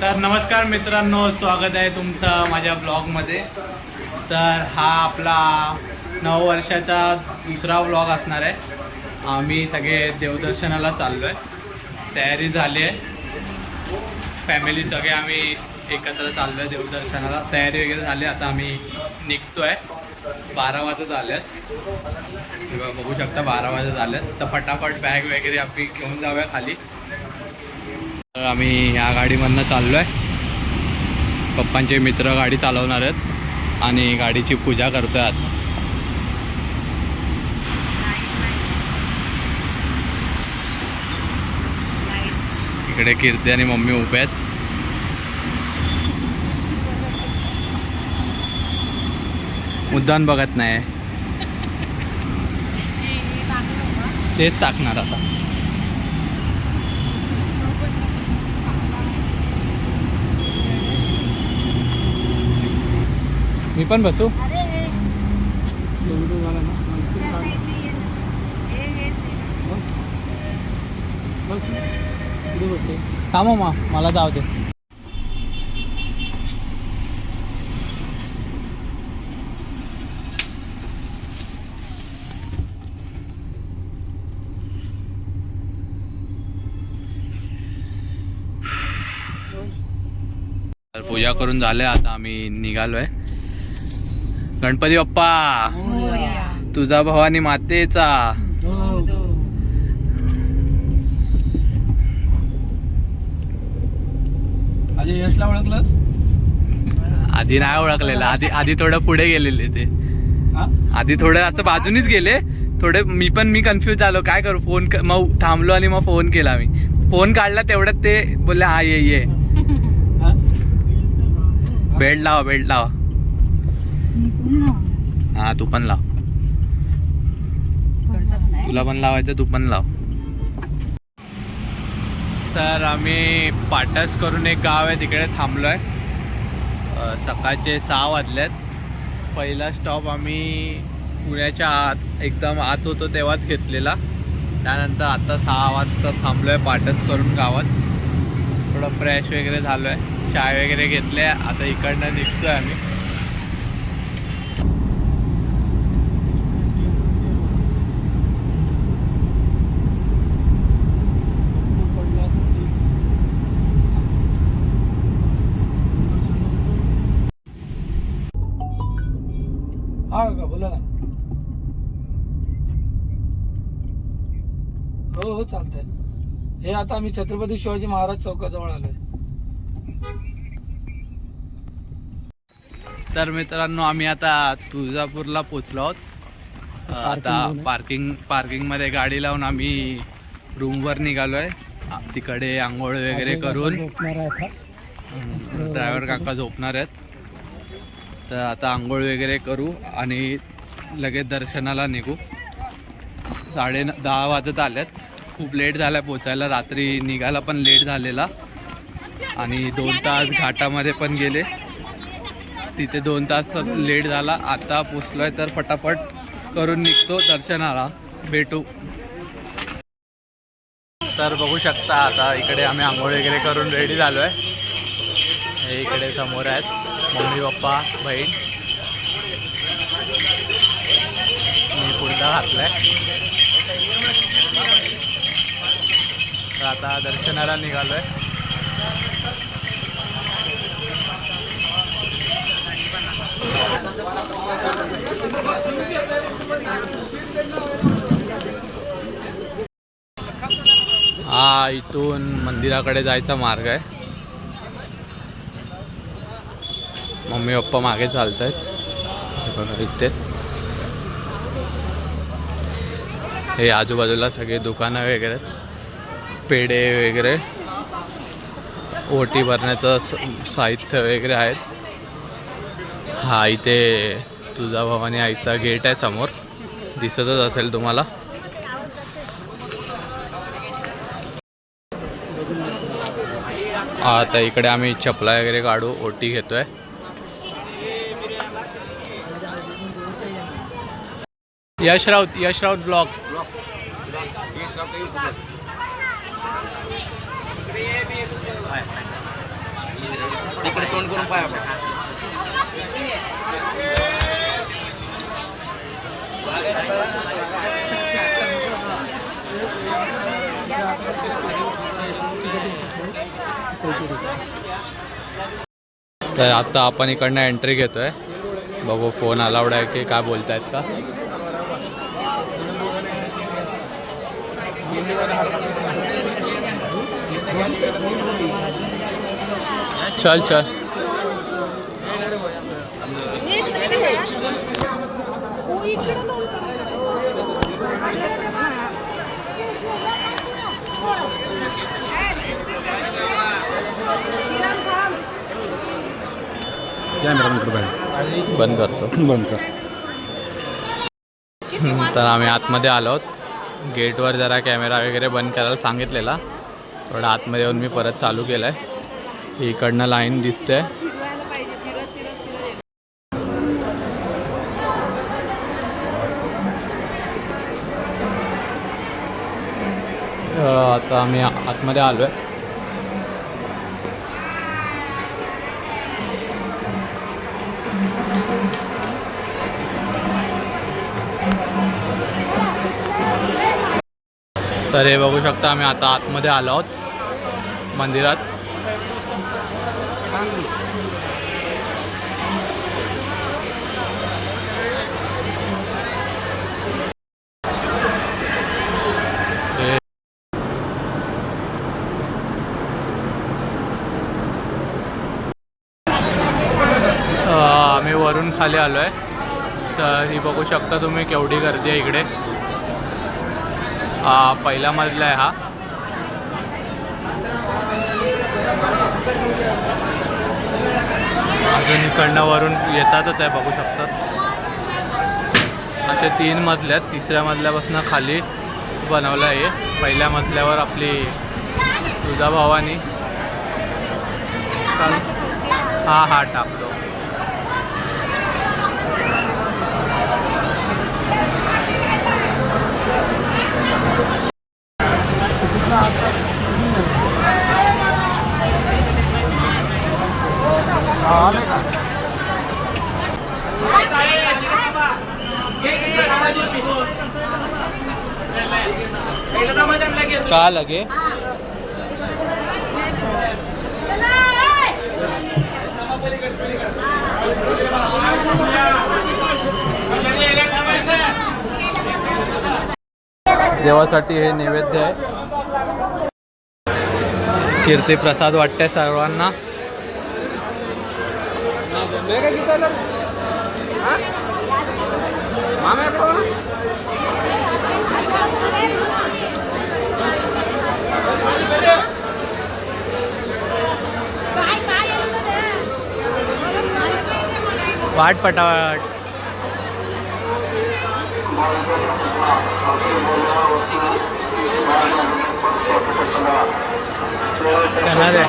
तर नमस्कार मित्रांनो स्वागत आहे तुमचं माझ्या ब्लॉगमध्ये तर हा आपला नऊ वर्षाचा दुसरा ब्लॉग असणार आहे. आम्ही सगळे देवदर्शनाला चाललो आहे तयारी झाली आहे. फॅमिली सगळे आम्ही एकत्र चाललो आहे देवदर्शनाला. तयारी वगैरे झाली आता आम्ही निघतो आहे बारा वाजत आल्यात बघू शकता बारा वाजत आल्यात तर फटाफट बॅग वगैरे आपली घेऊन जाऊया खाली. तर आम्ही ह्या गाडीमधनं चाललो आहे पप्पांचे मित्र गाडी चालवणार आहेत आणि गाडीची पूजा करतोय आज. इकडे कीर्ती आणि मम्मी उभे आहेत. मुद्दान बघत नाही. तेच टाकणार आता. मी पण बसू. अरे हे. आहे. थांब मा मला जाऊ दे. तर पूजा करून झाले आता आम्ही निघालोय. गणपती बाप्पा. तुझा भवानी मातेचा. यशला ओळखलंस? आधी नाही ओळखलेलं. आधी आधी थोडं पुढे गेलेले ते. आधी थोडं असं बाजूनीच गेले. थोडे मी पण मी कन्फ्युज झालो. काय करू? फोन मग थांबलो आणि मग फोन केला मी. फोन काढला तेवढ्यात ते बोलले हा ये ये? बेल्ट लावा बेल्ट लावा. हा तू पण लाव. तुला पण लावायचं तू पण लाव. तर आम्ही पाटस करून एक गाव आहे तिकडे थांबलो आहे सकाळचे सहा वाजलेत. पहिला स्टॉप आम्ही पुण्याच्या आत एकदम आत होतो तेव्हाच घेतलेला. त्यानंतर आता सहा वाजता थांबलो आहे पाटस करून गावात. थोडं फ्रेश वगैरे झालो आहे चाय वगैरे घेतले आता इकडनं निघतोय आम्ही. हा बोला ना. हो हो चालतंय. हे आता आम्ही छत्रपती शिवाजी महाराज चौकाजवळ आलोय. तर मित्रांनो आम्ही आता तुळजापूरला पोचलो आहोत. आता पार्किंग पार्किंगमध्ये गाडी लावून आम्ही रूमवर निघालो आहे तिकडे आंघोळ वगैरे करून. ड्रायव्हर काका झोपणार आहेत. तर आता आंघोळ वगैरे करू आणि लगेच दर्शनाला निघू. साडे दहा वाजत आल्यात खूप लेट झाला पोचायला. रात्री निघायला पण लेट झालेला. आणि दोन तास घाटामध्ये पण गेले. तिथे दोन तास लेट झाला. आता पोचलोय तर फटाफट करून निघतो दर्शनाला. भेटू. तर बघू शकता आता इकडे आम्ही आंघोळ वगैरे करून रेडी झालो आहे हे इकडे समोर आहेत. मम्मी पप्पा बहीण. मी पुढचा घातलाय. तर आता दर्शनाला निघालोय. हा इथून मंदिराकडे जायचा मार्ग आहे. मम्मी पप्पा मागे चालत आहेत बघा इथे हे आजूबाजूला सगळे दुकानं वगैरे आहेत. पेढे वगैरे. ओटी भरण्याचं स- साहित्य वगैरे आहेत. हा इथे तुझा भवानी आईचा गेट आहे समोर. दिसतच असेल तुम्हाला. आता इकडे आम्ही चपला वगैरे काढू ओटी घेतोय. यश राऊत यश राऊत ब्लॉग तिकडे तोंड करून पाया. तर आता आपण इकडनं एंट्री घेतोय बघू फोन अलाउड आहे की काय बोलतायत का? चल चल. बंद करतो. बंद कर. तर आम्ही आतमध्ये आलो. आहोत गेटवर जरा कॅमेरा वगैरे बंद करायला सांगितलेला. थोडं आतमध्ये येऊन मी परत चालू केलं आहे इकडनं लाईन दिसते आता आम्ही आतमध्ये आलो आहे तर हे बघू शकता आम्ही आता आतमध्ये आलो आहोत. मंदिरात. आम्ही वरून खाली आलो आहे तर ही बघू शकता तुम्ही केवढी गर्दी आहे इकडे. पहिला मजला आहे हा. अजून इकडनं वरून येतातच आहे बघू शकतात असे तीन मजले आहेत. तिसऱ्या मजल्यापासून खाली बनवलं आहे. पहिल्या मजल्यावर आपली तुझा भवानी हा हा टाकतो. का लगे? देवासाठी हे नैवेद्य आहे. कीर्ती प्रसाद वाटते सर्वांना. काय काय आलं ना ते?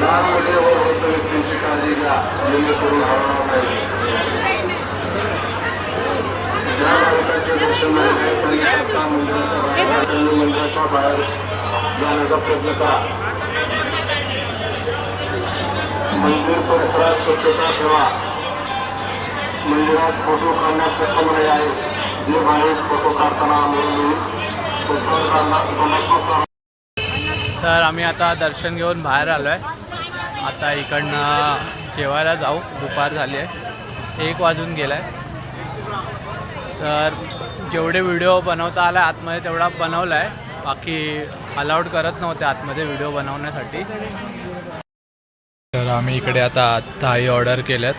वाट फटाफट त्यांना दे मंदिराच्या बाहेर जाण्याचा प्रयत्न करा मंदिर परिसरात स्वच्छता ठेवा. मंदिरात फोटो काढण्यास सक्षम नाही आहे. जे बाहेर फोटो काढताना आम्ही तर आम्ही आता दर्शन घेऊन बाहेर आलो आहे आता इकडनं जेवायला जाऊ. दुपार झाली आहे. एक वाजून गेला आहे तर जेवढे व्हिडिओ बनवता आला आतमध्ये तेवढा बनवला आहे बाकी अलाउड करत नव्हते आतमध्ये व्हिडिओ बनवण्यासाठी. तर आम्ही इकडे आता थाळी ऑर्डर केल्यात.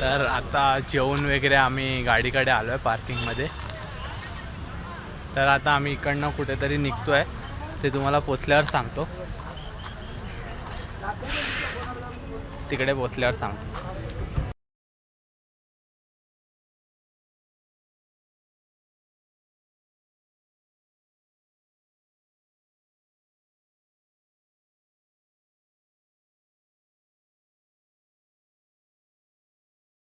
तर आता जेवण वगैरे आम्ही गाडीकडे आलो आहे पार्किंगमध्ये तर आता आम्ही इकडनं कुठेतरी निघतो आहे ते तुम्हाला पोचल्यावर सांगतो. तिकडे पोचल्यावर सांगतो.